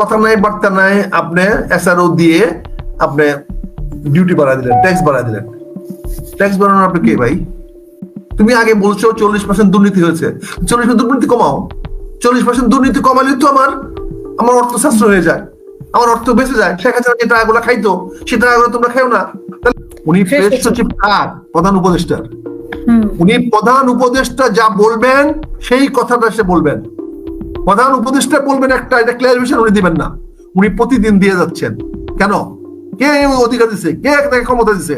কথা নাই বার্তা নাই আপনি এসআরও দিয়ে আপনি ডিউটি বাড়া দিলেন ট্যাক্স বাড়া দিলেন। ট্যাক্স বাড়ানোর আপনি কে ভাই? তুমি আগে বলছো চল্লিশ পার্সেন্ট দুর্নীতি হয়েছে। চল্লিশ পার্সেন্ট দুর্নীতি কমাও। চল্লিশ পার্সেন্ট দুর্নীতি কমালে তো আমার আমার অর্থ সাশ্রয় হয়ে যায়। আমার অর্থ বেঁচে যায়। শেখ হাসিনা যে টাকাগুলো খাইতো সে টাকাগুলো তোমরা খাও না। উনি প্রেস। সচিব কার? প্রধান উপদেষ্টার। উনি প্রধান উপদেষ্টা যা বলবেন সেই কথাটা সে বলবেন। প্রধান উপদেষ্টা বলবেন একটা, এটা ক্লিয়ারিফিকেশন উনি দিবেন না। উনি প্রতিদিন দিয়ে যাচ্ছেন। কেন? কে অধিকার দিছে? কে তাকে ক্ষমতা দিছে?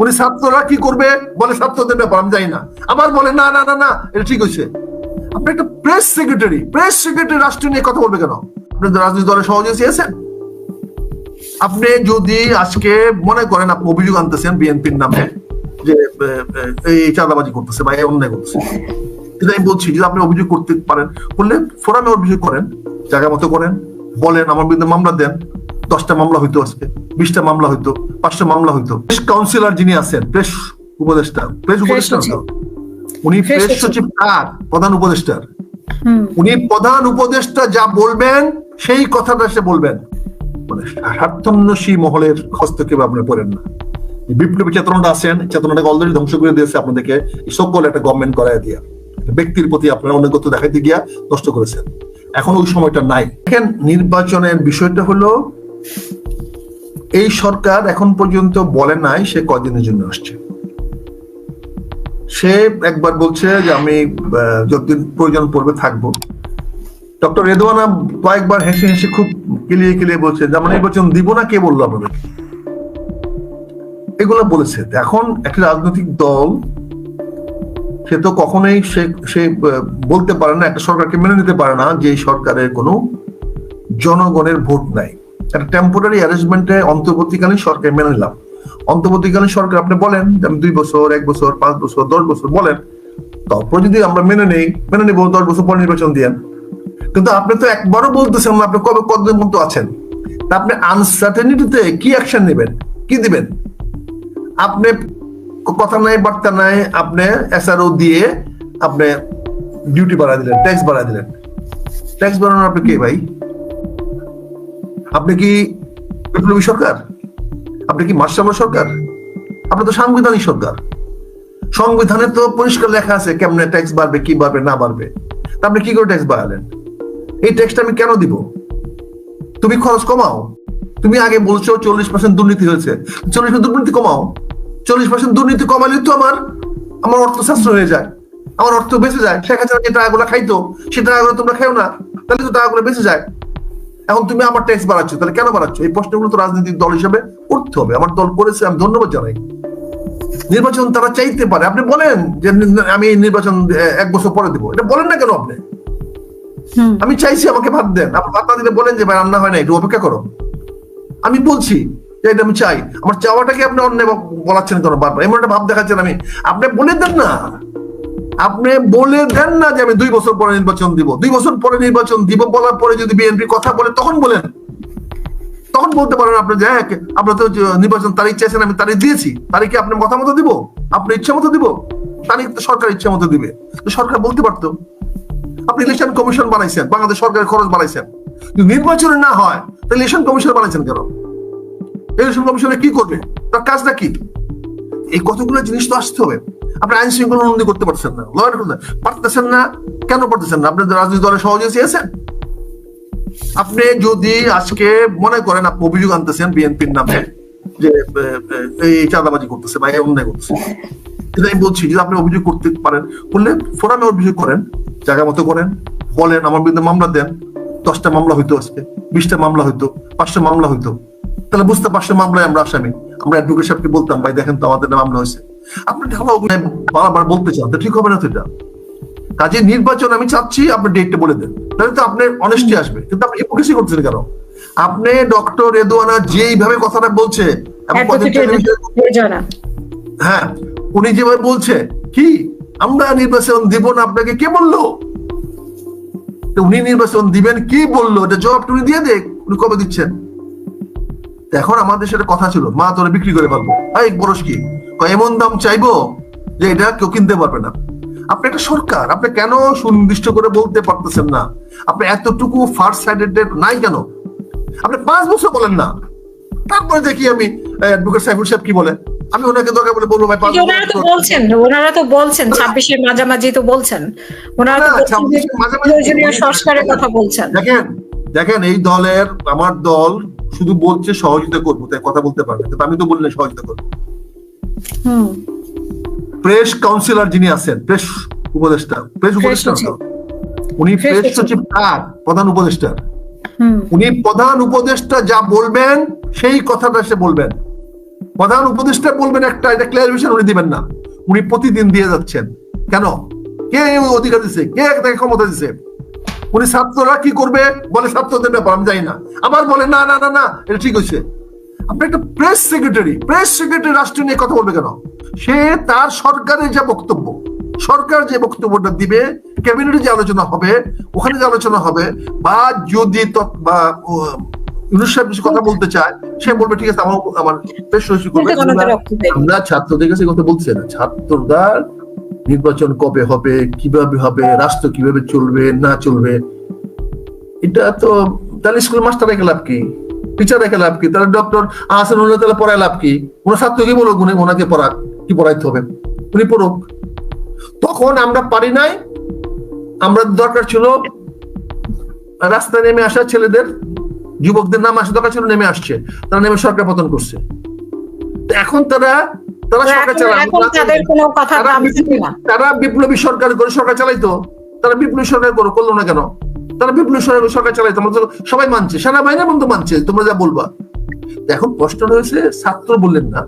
উনি ছাত্ররা কি করবে? বলে ছাত্রদের ব্যাপার, আমি জানি না। আবার বলে, না না না না, এটা ঠিক হয়েছে। আপনি একটা প্রেস সেক্রেটারি প্রেস সেক্রেটারি রাষ্ট্র নিয়ে কথা বলবে কেন? আপনি রাজনৈতিক দলের সহযোগী আছেন। আপনি যদি আজকে মনে করেন আপনি অভিযোগ আনতেছেন বিএনপির নামে, যে এই চাঁদাবাজি করতেছে বা অন্যায় করতেছে কিন্তু আমি বলছি যদি আপনি অভিযোগ করতে পারেন। করলে ফোরামে অভিযোগ করেন জায়গা মতো করেন বলেন আমার বিরুদ্ধে মামলা দেন দশটা মামলা হইতো আজকে বিশটা মামলা হইতো পাঁচটা মামলা হইতো। প্রেস কাউন্সিলর যিনি আছেন প্রেস উপদেষ্টা প্রেস উপদেষ্টা উনি প্রেস সচিব। কার? প্রধান উপদেষ্টার। উনি প্রধান উপদেষ্টা যা বলবেন সেই কথাটা সে বলবেন। মানে স্বার্থন্বেষী মহলের হস্তক্ষেপ আপনি পড়েন না। বিপ্লবী চেতনাটা আছেন চেতনাটাকে অলরেডি ধ্বংস করে দিয়েছে আপনাদেরকে সকল একটা গভর্নমেন্ট করায় দিয়া। ব্যক্তির প্রতি আপনারা অনেকত্ব দেখাইতে গিয়া নষ্ট করেছেন। এখন ওই সময়টা নাই। দেখেন, নির্বাচনের বিষয়টা হলো, এই সরকার এখন পর্যন্ত বলে নাই সে কদিনের জন্য আসছে। সে একবার বলছে যে আমি যতদিন প্রয়োজন পড়বে থাকব। ডক্টর রেদওয়ানা কয়েকবার হেসে হেসে খুব কেলিয়ে কেলিয়ে বলছে যে আমরা নির্বাচন দিব না, কে বলল আপনাদের এগুলো বলেছে। এখন একটা রাজনৈতিক দল সে তো কখনোই সে সে বলতে পারে না, একটা সরকারকে মেনে নিতে পারে না যে সরকারের কোনো জনগণের ভোট নাই। একটা টেম্পোরারি অ্যারেঞ্জমেন্টে অন্তর্বর্তীকালীন সরকার মেনে নিলাম। অন্তর্বর্তীকালীন সরকার আপনি বলেন আমি দুই বছর, এক বছর, পাঁচ বছর, দশ বছর বলেন, তারপর যদি আমরা মেনে নেই, মেনে নিব, দশ বছর পর নির্বাচন দিয়েন কিন্তু আপনি তো একবারও বলতেছেন না আপনি কবে, কতদিন মতো আছেন। তা আপনি আনসার্টেনিটিতে কি অ্যাকশন নেবেন, কি দিবেন? আপনি কথা নাই, বার্তা নাই, আপনি এসআরও দিয়ে আপনি ডিউটি বাড়া দিলেন ট্যাক্স বাড়া দিলেন। ট্যাক্স বাড়ানোর আপনি কে ভাই? আপনি কি বিপ্লবী সরকার? আপনি কি মার্শাল সরকার? আপনি তো সাংবিধানিক সরকার। সংবিধানে তো পরিষ্কার লেখা আছে কেমনে ট্যাক্স বাড়বে, কি বাড়বে, না বাড়বে। তা আপনি কি করে ট্যাক্স বাড়ালেন? এই ট্যাক্সটা আমি কেন দিব? তুমি খরচ কমাও। তুমি আগে বলছো চল্লিশ পার্সেন্ট দুর্নীতি হয়েছে। চল্লিশ পার্সেন্ট দুর্নীতি কমাও। চল্লিশ পার্সেন্ট দুর্নীতি কমালে তো আমার আমার অর্থ সাশ্রয় হয়ে যায় আমার অর্থ বেঁচে যায়। শেখ হাসিনা যে টাকাগুলো খাইতো সে টাকাগুলো তোমরা খাও না তাহলে তো টাকাগুলো বেঁচে যায়। এখন তুমি আমার ট্যাক্স বাড়াচ্ছ তাহলে কেন বাড়াচ্ছ? এই প্রশ্নগুলো তো রাজনৈতিক দল হিসেবে করতে হবে। আমার দল করেছে আমি ধন্যবাদ জানাই। নির্বাচন তারা চাইতে পারে। আপনি বলেন যে আমি এই নির্বাচন এক বছর পরে দিব। এটা বলেন না কেন আপনি? আমি চাইছি আমাকে ভাত দেন। আপনি ভাত না দিলে বলেন যে ভাই রান্না হয় না একটু অপেক্ষা করো। আমি বলছি এটা আমি চাই। আমার চাওয়াটাকে আপনি অন্য বলাচ্ছেন কেন? বারবার। এমন একটা ভাব দেখাচ্ছেন আমি। আপনি বলে দেন না। আপনি বলে দেন না যে আমি দুই বছর পরে নির্বাচন দিব। দুই বছর পরে নির্বাচন দিব বলার পরে যদি বিএনপি কথা বলে, তখন বলেন। তখন বলতে পারেন আপনি যে হ্যাঁ আপনার তো নির্বাচন তারিখ চাইছেন, আমি তারিখ দিয়েছি। তারিখে আপনি কথা মতো দিব। আপনি ইচ্ছা মতো দিব। তারিখ সরকার ইচ্ছা মতো দিবে। তো সরকার বলতে পারতো। আপনি ইলেকশন কমিশন বানাইছেন। বাংলাদেশ সরকারের খরচ বানাইছেন নির্বাচনে না হয়, তাহলে ইলেকশন কমিশন বানাইছেন কেন? কমিশনে কি করবে? তার কাজটা কি? এই কতগুলো জিনিস তো আসতে হবে। আপনি আইন শৃঙ্খলা উন্নতি করতে পারছেন না। পারতেছেন না? কেন পারতেছেন না? আপনি রাজনৈতিক দলের সহযোগী আছেন আপনি যদি আজকে মনে করেন আপনি অভিযোগ আনতেছেন বিএনপির নামে যে এই চাঁদাবাজি করতেছে বা অন্যায় করতেছে, কিন্তু আমি বলছি, যদি আপনি অভিযোগ করতে পারেন, করলে ফোরামে অভিযোগ করেন, জায়গা মতো করেন, বলেন, আমার বিরুদ্ধে মামলা দেন, দশটা মামলা হইতো আজকে, বিশটা মামলা হইতো, পাঁচটা মামলা হইতো। তাহলে বুঝতে পাঁচটা মামলায় আমরা আসামি। আমরা অ্যাডভোকেট সাহেবকে বলতাম ভাই দেখেন তো আমাদের মামলা হয়েছে। আপনি ঢালা বারবার বলতে চান তো ঠিক হবে না তো এটা? কাজে নির্বাচন আমি চাচ্ছি আপনি ডেটটা বলে দেন। তাহলে তো আপনার অনেস্টি আসবে। কিন্তু আপনি হিপোক্রেসি করছেন কেন? আপনি ডক্টর রেদোয়ানা যেইভাবে কথাটা বলছে হ্যাঁ উনি যেভাবে বলছে কি? আমরা নির্বাচন দিব না আপনাকে কে বলল? উনি নির্বাচন দিবেন কি বলল? এটা জবাব উনি দিয়ে দেখ উনি কবে দিচ্ছেন? এখন আমাদের সাথে কথা ছিল মা তোরা বিক্রি করে ফেলব। এই বরস কি? এমন দাম চাইব যে এটা কেউ কিনতে পারবে না। আপনি একটা সরকার আপনি কেন সুনির্দিষ্ট করে বলতে পারতেছেন না? আপনি এতটুকু ফার্স্ট সাইডেড নাই কেন? আপনি পাঁচ বছর বলেন না। তারপরে দেখি আমি অ্যাডভোকেট সাইফুল সাহেব কি বলে? আমি ওনাকে দরকার বলে বলব ভাই ওনারা তো বলছেন ওনারা তো বলছেন ছাব্বিশের মাঝামাঝি তো বলছেন। ওনারা তো বলছেন যে 26 মাঝামাঝি- সংস্কারের কথা বলছেন। দেখেন দেখেন এই দলের আমার দল শুধু বলছে সহযোগিতা করব তাই কথা বলতে পারবে কিন্তু আমি তো বললেন সহযোগিতা করব। প্রেস কাউন্সিলর যিনি আছেন প্রেস উপদেষ্টা প্রেস উপদেষ্টা উনি প্রেস সচিব। সচিব কার? প্রধান উপদেষ্টা। উনি প্রধান উপদেষ্টা যা বলবেন সেই কথাটা সে বলবেন। প্রধান উপদেষ্টা বলবেন একটা এটা ক্লিয়ারিফিকেশন উনি দিবেন না। উনি প্রতিদিন দিয়ে যাচ্ছেন। কেন? কে অধিকার দিছে? কে তাকে ক্ষমতা দিছে? উনি ছাত্ররা কি করবে? বলে ছাত্রদের ব্যাপার আমি জানি না। আবার বলে না না না না এটা ঠিক হয়েছে। আপনি একটা প্রেস সেক্রেটারি প্রেস সেক্রেটারি রাষ্ট্র নিয়ে কথা বলবে কেন? সে তার সরকারের যে বক্তব্য সরকার যে বক্তব্যটা দিবে ক্যাবিনেটে যে আলোচনা হবে ওখানে যে আলোচনা হবে বা যদি বা সাহেব কিছু কথা বলতে চায় সে বলবে ঠিক আছে আমার আমার দেয়। আমরা ছাত্রদের কাছে কথা বলছি না। ছাত্ররা নির্বাচন কবে হবে, কীভাবে হবে, রাষ্ট্র কীভাবে চলবে, না চলবে? এটা তো তাহলে স্কুল মাস্টার রেখে লাভ কি? টিচার রেখে লাভ কি? তাহলে ডক্টর আহসান উল্লাহ তাহলে পড়ায় লাভ কি? ওনার ছাত্রকে বলো উনি ওনাকে পড়া, কি পড়াইতে হবে? উনি পড়ুক। তখন আমরা পারি নাই। আমরা দরকার ছিল রাস্তায় নেমে আসা ছেলেদের, যুবকদের নাম আসা দরকার ছিল, নেমে আসছে। তারা নেমে সরকার পতন করছে। এখন তারা তারা সরকার চালায় তারা বিপ্লবী- সরকার করে সরকার চালাইতো। তারা বিপ্লবী সরকার করো করল না কেন? তারা বিপ্লবী সরকার সরকার চালাইতো আমরা তো সবাই মানছে। সেনাবাহিনী বন্ধু মানছে তোমরা যা বলবা। এখন কষ্ট রয়েছে ছাত্র বললেন না।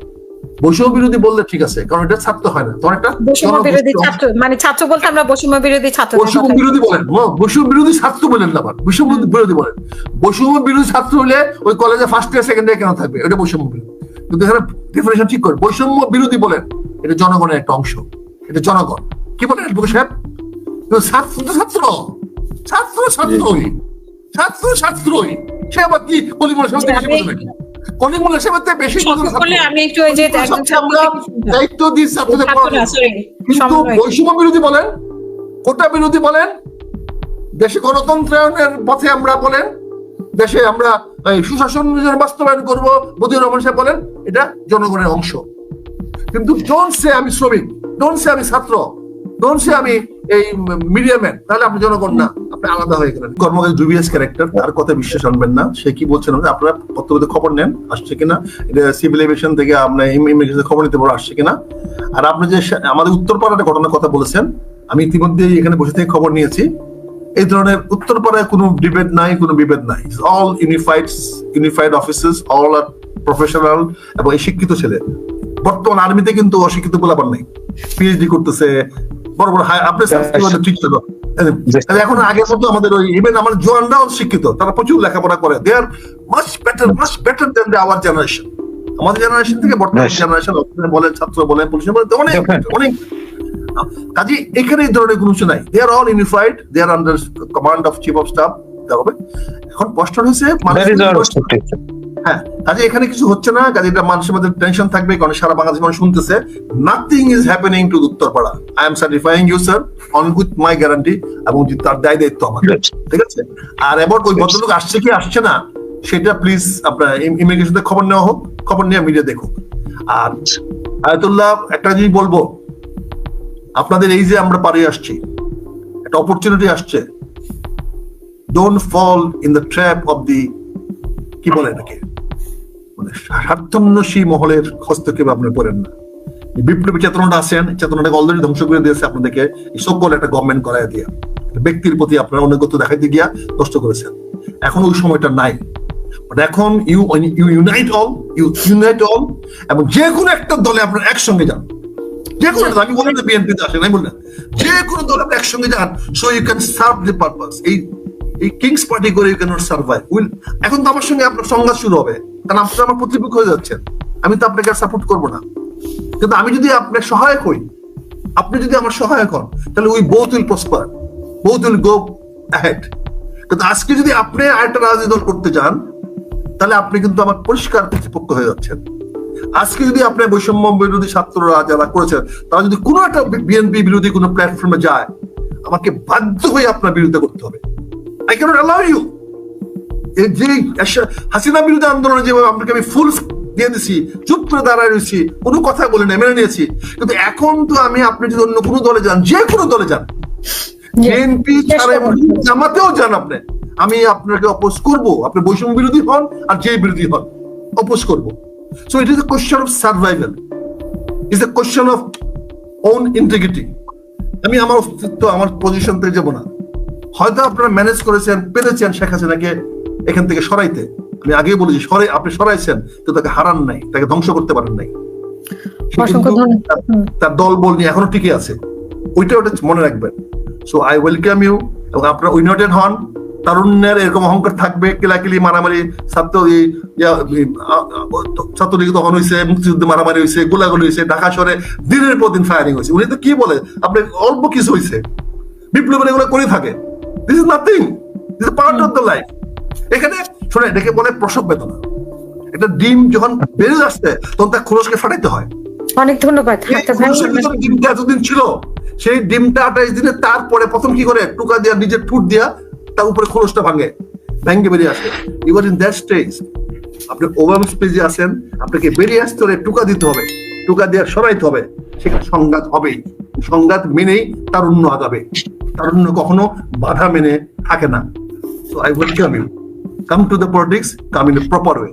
বৈষম্য বিরোধী বললে ঠিক আছে কারণ এটা ছাত্র হয় না। তোমার একটা বৈষম্য বিরোধী ছাত্র মানে ছাত্র বলতে আমরা বৈষম্য বিরোধী ছাত্র বৈষম্য বিরোধী বলেন। বৈষম্য বিরোধী ছাত্র বলেন না আবার। বৈষম্য বিরোধী বলেন। বৈষম্য বিরোধী ছাত্র হলে ওই কলেজে ফার্স্ট ইয়ার সেকেন্ড ইয়ার কেন থাকবে? এটা বৈষম্য বিরোধী। কিন্তু এখানে ডেফিনেশন ঠিক করে বৈষম্য বিরোধী বলেন এটা জনগণের একটা অংশ। এটা জনগণ। কি বলেন অ্যাডভোকেট সাহেব? ছাত্র ছাত্র। ছাত্র ছাত্রই। ছাত্র ছাত্রই। সে আবার কি বেশি বোঝে নাকি বোঝে আমি একটু ওই যে আমরা দায়িত্ব দিই ছাত্রদের কিন্তু বৈষম্য বিরোধী বলেন কোটা বিরোধী বলেন দেশে গণতন্ত্রায়নের পথে আমরা বলেন দেশে আমরা সুশাসন বাস্তবায়ন করব মোদী রহমান সাহেব বলেন, এটা জনগণের অংশ। কিন্তু ডোন্ট সে আমি শ্রমিক ডোন্ট সে আমি ছাত্র ডোন্ট সে আমি এই তাহলে আপনি জনগণ না, আপনি আলাদা হয়ে গেলেন। ক্যারেক্টার তার কথা বিশ্বাস আনবেন না, সে কি বলছেন আপনারা পত্রপত্রে খবর নেন, আসছে কিনা, এটা সিভিল এভিয়েশন থেকে আপনার ইমিগ্রেশন খবর নিতে পারো আসছে কিনা। আর আপনি যে আমাদের উত্তরপাড়ার একটা ঘটনার কথা বলেছেন, আমি ইতিমধ্যে এখানে বসে থেকে খবর নিয়েছি। এই ধরনের উত্তরপাড়ায় কোনো ডিবেট নাই কোনো বিভেদ নাই। All unified unified offices all are professional এবং এই শিক্ষিত ছেলে। বর্তমান আর্মিতে কিন্তু অশিক্ষিত গোলাপার নেই। পিএইচডি করতেছে বড় বড় হাই আপনি এখন আগের মতো আমাদের ওই ইভেন আমার জোয়ানরাও শিক্ষিত তারা প্রচুর লেখাপড়া করে। They are much better much better than our generation আমাদের জেনারেশন থেকে বর্তমান. জেনারেশন বলেন ছাত্র বলেন পুলিশ বলেন অনেক অনেক কাজে এখানে এই ধরনের কোনো কিছু নাই। They are all unified they are under command of chief of staff হবে এখন কষ্ট হয়েছে. হ্যাঁ কাজে এখানে কিছু হচ্ছে না কাজে এটা মানুষের মধ্যে টেনশন থাকবে কারণ সারা বাংলাদেশ মানুষ শুনতেছে nothing is happening to Uttarpara I am certifying you sir on with my guarantee এবং তার দায় দায়িত্ব Yes. ঠিক আছে? আর এবার ওই ভদ্রলোক আসছে কি আসছে না সেটা প্লিজ আপনার ইমিগ্রেশন খবর নেওয়া হোক খবর নিয়ে মিডিয়া দেখুক। আর আয়তুল্লাহ একটা জিনিস বলব আপনাদের এই যে আমরা পারে আসছি, একটা অপরচুনিটি আসছে। Don't fall in the trap of the কি বলে এটাকে? মানে স্বার্থন্বেষী মহলের হস্তক্ষেপ আপনি পড়েন না। বিপ্লবী চেতনাটা আছেন চেতনাটাকে অলরেডি ধ্বংস করে দিয়েছে আপনাদেরকে, এই সকল একটা গভর্নমেন্ট করাই দিয়ে। ব্যক্তির প্রতি আপনারা অনেকত্ব দেখাইতে গিয়া নষ্ট করেছেন। এখন ওই সময়টা নাই। এখন you unite all you unite all এবং যে কোনো একটা দলে আপনারা একসঙ্গে যান। যে কোনো আমি বলি না আসেন আমি বললাম, যে কোনো দলে আপনি একসঙ্গে যান so you can serve the purpose এই এই কিংস পার্টি করে ইউ ক্যানট সার্ভাইভ উইল এখন তো আমার সঙ্গে আপনার সংঘাত শুরু হবে, কারণ আপনি আমার প্রতিপক্ষ হয়ে যাচ্ছেন, আমি তো আপনাকে সাপোর্ট করব না। কিন্তু আমি যদি আপনার সহায়ক হই, আপনি যদি আমার সহায়ক হন, তাহলে we both will prosper both will go ahead কিন্তু আজকে যদি আপনি আরেকটা রাজনীতি দল করতে যান, তাহলে আপনি কিন্তু আমার পরিষ্কার প্রতিপক্ষ হয়ে যাচ্ছেন। আজকে যদি আপনার বৈষম্য বিরোধী ছাত্ররা যারা করেছেন তারা যদি কোনো একটা বিএনপি বিরোধী কোনো প্ল্যাটফর্মে যায় আমাকে বাধ্য হয়ে আপনার বিরোধিতা করতে হবে। আই ক্যানট অ্যালাউ ইউ যে হাসিনা বিরোধী আন্দোলনে যেভাবে আপনাকে আমি ফুল দিয়ে দিছি চুপ করে দাঁড়ায় রয়েছি কোনো কথা বলে না মেনে নিয়েছি। কিন্তু এখন তো আমি আপনি যদি অন্য কোনো দলে যান যে কোনো দলে যান বিএনপি ছাড়া জামাতেও যান আপনি। আমি আপনাকে অপোজ করব। আপনি বৈষম্য বিরোধী হন আর যে বিরোধী হন অপোজ করব। So it is a question of survival is a question of own integrity আমি আমার অস্তিত্ব আমার পজিশন থেকে যাব না। হয়তো আপনারা ম্যানেজ করেছেন পেরেছেন শেখ হাসিনাকে এখান থেকে সরাইতে। আমি আগেই বলেছি সরাই আপনি সরাইছেন তো তাকে হারান নাই তাকে ধ্বংস করতে পারেন নাই। তার- দল বল নিয়ে এখনও টিকে আছে। ওইটা ওটা মনে রাখবেন। সো আই ওয়েলকাম ইউ এবং আপনারা ইউনাইটেড হন। তারুণ্যের এরকম অহংকার থাকবে কিলাকিলি মারামারি ছাত্র ছাত্রলীগ তখন হয়েছে মুক্তিযুদ্ধে মারামারি হয়েছে গোলাগুলি হয়েছে ঢাকা শহরে দিনের পর দিন ফায়ারিং হয়েছে উনি তো কি বলে? আপনি অল্প কিছু হয়েছে বিপ্লবের এগুলো করে থাকে। This is nothing this is part of the life এখানে শোনে এটাকে বলে প্রসব বেদনা। এটা ডিম যখন বেরিয়ে আসছে তখন তার খোলসকে ফাটাইতে হয়। অনেক ধন্যবাদ ডিমটা এতদিন ছিল সেই ডিমটা আঠাইশ দিনে তারপরে প্রথম কি করে? টুকা দিয়া নিজের ঠুট দিয়া তার উপরে খোলসটা ভাঙে, ভেঙে বেরিয়ে আসে। ইউর ইন দ্যাট স্টেজ আপনি ওভার স্টেজে আছেন, আপনাকে বেরিয়ে আসতে হলে টুকা দিতে হবে, টুকা দিয়ে সরাইতে হবে। সেখানে সংঘাত হবেই। সংঘাত মেনেই তারুণ্য আগাবে তারুণ্য কখনো বাধা মেনে থাকে না। So I welcome you come to the politics come in a proper way